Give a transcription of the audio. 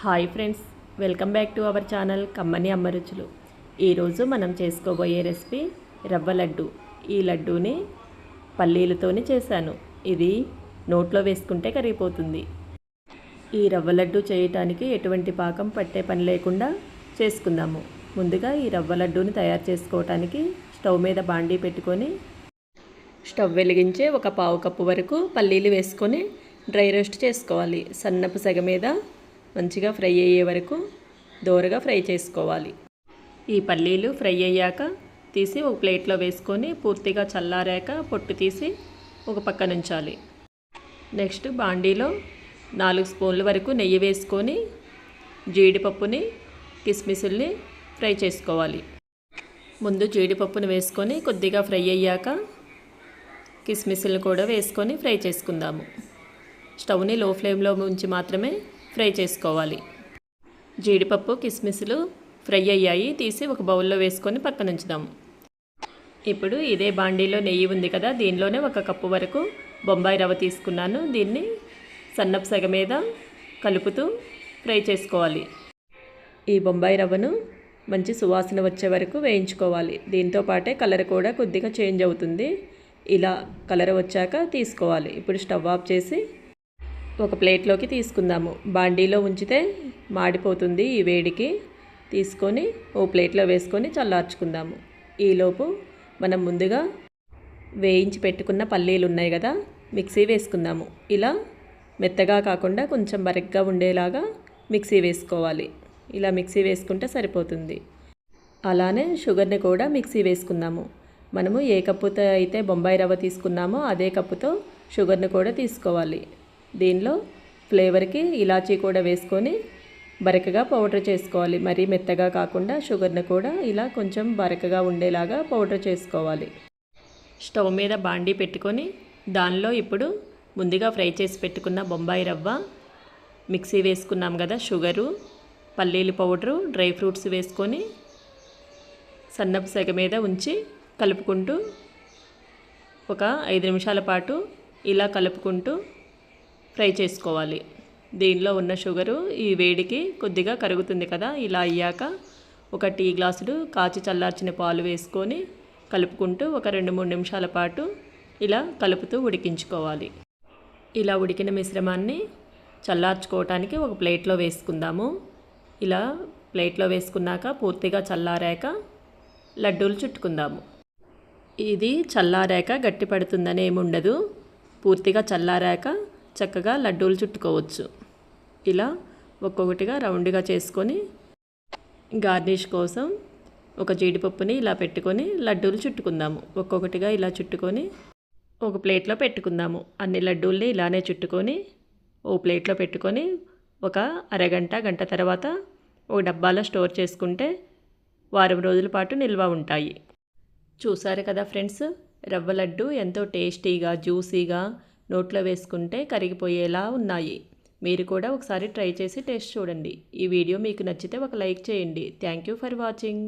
Hi friends welcome back to our channel కమ్మని అమ్మ రుచులు. ఈరోజు మనం చేసుకోబోయే రెసిపీ రవ్వ లడ్డు. ఈ లడ్డూని పల్లీలతోనే చేశాను. ఇది నోట్లో వేసుకుంటే కరిగిపోతుంది. ఈ రవ్వ లడ్డు చేయటానికి ఎటువంటి పాకం పట్టే పని లేకుండా చేసుకుందాము. ముందుగా ఈ రవ్వ లడ్డూని తయారు చేసుకోవటానికి స్టవ్ మీద బాండీ పెట్టుకొని స్టవ్ వెలిగించే ఒక పావు కప్పు వరకు పల్లీలు వేసుకొని డ్రై రోస్ట్ చేసుకోవాలి. సన్నపు సెగ మీద మంచిగా ఫ్రై అయ్యే వరకు దోరగా ఫ్రై చేసుకోవాలి. ఈ పల్లీలు ఫ్రై అయ్యాక తీసి ఒక ప్లేట్లో వేసుకొని పూర్తిగా చల్లారాక పొట్టు తీసి ఒక పక్కన ఉంచాలి. నెక్స్ట్ బాండీలో నాలుగు స్పూన్ల వరకు నెయ్యి వేసుకొని జీడిపప్పుని కిస్మిసుల్ని ఫ్రై చేసుకోవాలి. ముందు జీడిపప్పుని వేసుకొని కొద్దిగా ఫ్రై అయ్యాక కిస్మిస్లు కూడా వేసుకొని ఫ్రై చేసుకుందాము. స్టవ్ని లో ఫ్లేమ్లో ఉంచి మాత్రమే ఫ్రై చేసుకోవాలి. జీడిపప్పు కిస్మిస్లు ఫ్రై అయ్యాయి. తీసి ఒక బౌల్లో వేసుకొని పక్కన ఉంచుదాం. ఇప్పుడు ఇదే బాండీలో నెయ్యి ఉంది కదా దీనిలోనే ఒక కప్పు వరకు బొంబాయి రవ్వ తీసుకున్నాను. దీన్ని సన్నపు సగ మీద కలుపుతూ ఫ్రై చేసుకోవాలి. ఈ బొంబాయి రవ్వను మంచి సువాసన వచ్చే వరకు వేయించుకోవాలి. దీంతో పాటే కలర్ కూడా కొద్దిగా చేంజ్ అవుతుంది. ఇలా కలర్ వచ్చాక తీసుకోవాలి. ఇప్పుడు స్టవ్ ఆఫ్ చేసి ఒక ప్లేట్లోకి తీసుకుందాము. బాండీలో ఉంచితే మాడిపోతుంది ఈ వేడికి. తీసుకొని ఓ ప్లేట్లో వేసుకొని చల్లార్చుకుందాము. ఈలోపు మనం ముందుగా వేయించి పెట్టుకున్న పల్లీలు ఉన్నాయి కదా మిక్సీ వేసుకుందాము. ఇలా మెత్తగా కాకుండా కొంచెం బరగ్గా ఉండేలాగా మిక్సీ వేసుకోవాలి. ఇలా మిక్సీ వేసుకుంటే సరిపోతుంది. అలానే షుగర్ని కూడా మిక్సీ వేసుకుందాము. మనము ఏ కప్పుతో అయితే బొంబాయి రవ్వ తీసుకున్నామో అదే కప్పుతో షుగర్ని కూడా తీసుకోవాలి. దీనిలో ఫ్లేవర్కి ఇలాచీ కూడా వేసుకొని బరకగా పౌడర్ చేసుకోవాలి. మరీ మెత్తగా కాకుండా షుగర్ని కూడా ఇలా కొంచెం బరకగా ఉండేలాగా పౌడర్ చేసుకోవాలి. స్టవ్ మీద బాండీ పెట్టుకొని దానిలో ఇప్పుడు ముందుగా ఫ్రై చేసి పెట్టుకున్న బొంబాయి రవ్వ మిక్సీ వేసుకున్నాం కదా షుగరు పల్లీలు పౌడరు డ్రై ఫ్రూట్స్ వేసుకొని సన్నపు సెగ మీద ఉంచి కలుపుకుంటూ ఒక ఐదు నిమిషాల పాటు ఇలా కలుపుకుంటూ ఫ్రై చేసుకోవాలి. దీనిలో ఉన్న షుగరు ఈ వేడికి కొద్దిగా కరుగుతుంది కదా ఇలా అయ్యాక ఒక టీ గ్లాసులు కాచి చల్లార్చిన పాలు వేసుకొని కలుపుకుంటూ ఒక రెండు మూడు నిమిషాల పాటు ఇలా కలుపుతూ ఉడికించుకోవాలి. ఇలా ఉడికిన మిశ్రమాన్ని చల్లార్చుకోవటానికి ఒక ప్లేట్లో వేసుకుందాము. ఇలా ప్లేట్లో వేసుకున్నాక పూర్తిగా చల్లారాక లడ్డూలు చుట్టుకుందాము. ఇది చల్లారాక గట్టి పడుతుందని ఏముండదు. పూర్తిగా చల్లారాక చక్కగా లడ్డూలు చుట్టుకోవచ్చు. ఇలా ఒక్కొక్కటిగా రౌండ్గా చేసుకొని గార్నిష్ కోసం ఒక జీడిపప్పుని ఇలా పెట్టుకొని లడ్డూలు చుట్టుకుందాము. ఒక్కొక్కటిగా ఇలా చుట్టుకొని ఒక ప్లేట్లో పెట్టుకుందాము. అన్ని లడ్డూల్ని ఇలానే చుట్టుకొని ఓ ప్లేట్లో పెట్టుకొని ఒక అరగంట గంట తర్వాత ఒక డబ్బాలో స్టోర్ చేసుకుంటే వారం రోజుల పాటు నిల్వ ఉంటాయి. చూసారు కదా ఫ్రెండ్స్? రవ్వ లడ్డు ఎంతో టేస్టీగా జ్యూసీగా నోట్లో వేసుకుంటే కరిగిపోయేలా ఉన్నాయి. మీరు కూడా ఒకసారి ట్రై చేసి టేస్ట్ చూడండి. ఈ వీడియో మీకు నచ్చితే ఒక లైక్ చేయండి. Thank you for watching.